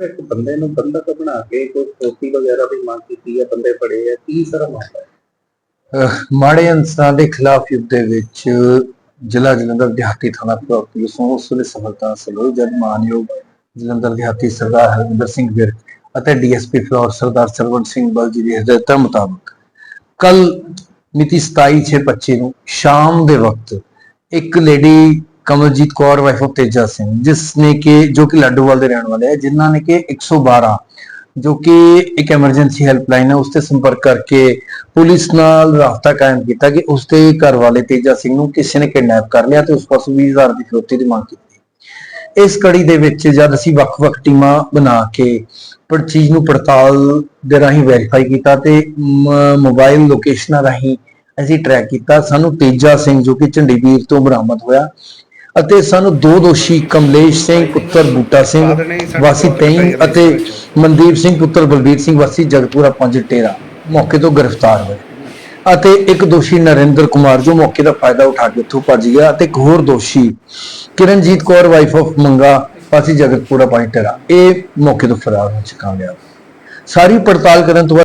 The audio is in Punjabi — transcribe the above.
ਇੱਕ ਬੰਦੇ ਨੂੰ ਬੰਦਕ ਬਣਾ ਕੇ ਕੋਈ ਫਰੋਤੀ ਵਗੈਰਾ ਦੀ ਮੰਗ ਕੀਤੀ ਹੈ, ਬੰਦੇ ਫੜੇ ਆ ਕੀ ਸਾਰਾ ਮਾਮਲਾ ਮਾੜੇ ਇਨਸਾਨ ਦੇ ਖਿਲਾਫ ਯੁੱਧ ਦੇ ਵਿੱਚ ਜ਼ਿਲ੍ਹਾ ਜਲੰਧਰ ਦਿਹਾਤੀ ਥਾਣਾ ਪ੍ਰਭਾਵ ਪੁਲਿਸ ਉਸ ਵੇਲੇ ਸਫਲਤਾ ਹਾਸਲ ਹੋਈ, ਜਦ ਮਾਨਯੋਗ ਜਲੰਧਰ ਦਿਹਾਤੀ ਸਰਦਾਰ ਹਰਵਿੰਦਰ ਸਿੰਘ ਵਿਰਕ ਅਤੇ ਡੀਐਸਪੀ ਫਲੋਰ ਸਰਦਾਰ ਸਰਵਣ ਸਿੰਘ ਬਲ ਜੀ ਦੀ ਹਦਾਇਤਾਂ ਮੁਤਾਬਕ ਕੱਲ ਮਿਤੀ 27/6/25 ਨੂੰ ਸ਼ਾਮ ਦੇ ਵਕਤ ਇੱਕ lady Kamaljit Kaur wife of Teja Singh, ਜਿਸ ਨੇ ਕਿ, ਜੋ ਕਿ ਲੱਡੂਵਾਲ ਦੇ ਰਹਿਣ ਵਾਲੇ ਹੈ ਜਿਨ੍ਹਾਂ ਨੇ ਕਿ 112 ਜੋ ਕਿ ਇੱਕ ਐਮਰਜੈਂਸੀ ਹੈਲਪਲਾਈਨ ਹੈ ਉਸ ਤੇ ਸੰਪਰਕ ਕਰਕੇ ਪੁਲਿਸ ਨਾਲ ਰਾਬਤਾ ਕਾਇਮ ਕੀਤਾ ਕਿ ਉਸ ਦੇ ਘਰ ਵਾਲੇ ਤੇਜਾ ਸਿੰਘ ਨੂੰ ਕਿਸੇ ਨੇ ਕਿਡਨੈਪ ਕਰ ਲਿਆ ਤੇ ਉਸ ਪਾਸੋਂ 20000 ਦੀ ਫਿਰੌਤੀ ਦੀ ਮੰਗ ਕੀਤੀ। ਇਸ ਕੜੀ ਦੇ ਵਿੱਚ ਜਦ ਅਸੀਂ ਵੱਖ-ਵੱਖ ਟੀਮਾਂ ਬਣਾ ਕੇ ਪਰ ਚੀਜ਼ ਨੂੰ ਪੜਤਾਲ ਦੇ ਰਾਹੀਂ ਵੈਰੀਫਾਈ ਕੀਤਾ ਤੇ ਮ- ਮੋਬਾਈਲ ਲੋਕੇਸ਼ਨਾਂ ਰਾਹੀਂ ਅਸੀਂ ਟਰੈਕ ਕੀਤਾ, ਸਾਨੂੰ ਤੇਜਾ ਸਿੰਘ ਜੋ ਕਿ ਝੰਡੀਵੀਰ ਤੋਂ ਬਰਾਮਦ ਹੋਇਆ ਅਤੇ ਸਾਨੂੰ ਦੋ ਦੋਸ਼ੀ ਕਮਲੇਸ਼ ਸਿੰਘ ਪੁੱਤਰ ਬੂਟਾ ਸਿੰਘ ਵਾਸੀ ਤੈਂ ਅਤੇ ਮਨਦੀਪ ਸਿੰਘ ਪੁੱਤਰ ਬਲਬੀਰ ਸਿੰਘ ਵਾਸੀ ਜਗਤਪੁਰਾ ਪੰਜ ਟੇਰਾ ਮੌਕੇ ਤੋਂ ਗ੍ਰਿਫਤਾਰ ਹੋਏ। ਅਤੇ ਇੱਕ ਦੋਸ਼ੀ ਨਰਿੰਦਰ ਕੁਮਾਰ ਜੋ ਮੌਕੇ ਦਾ ਫਾਇਦਾ ਉਠਾ ਕੇ ਉੱਥੋਂ ਭੱਜ ਗਿਆ ਅਤੇ ਇੱਕ ਹੋਰ ਦੋਸ਼ੀ ਕਿਰਨਜੀਤ ਕੌਰ ਵਾਈਫ ਆਫ ਮੰਗਾ ਵਾਸੀ ਜਗਤਪੁਰਾ ਪੰਜ ਟੇਰਾ ਇਹ ਮੌਕੇ ਤੋਂ ਫਰਾਰ ਹੋ ਚੁੱਕਾ ਗਿਆ। ਸਾਰੀ ਪੜਤਾਲ ਕਰਨ ਤੋਂ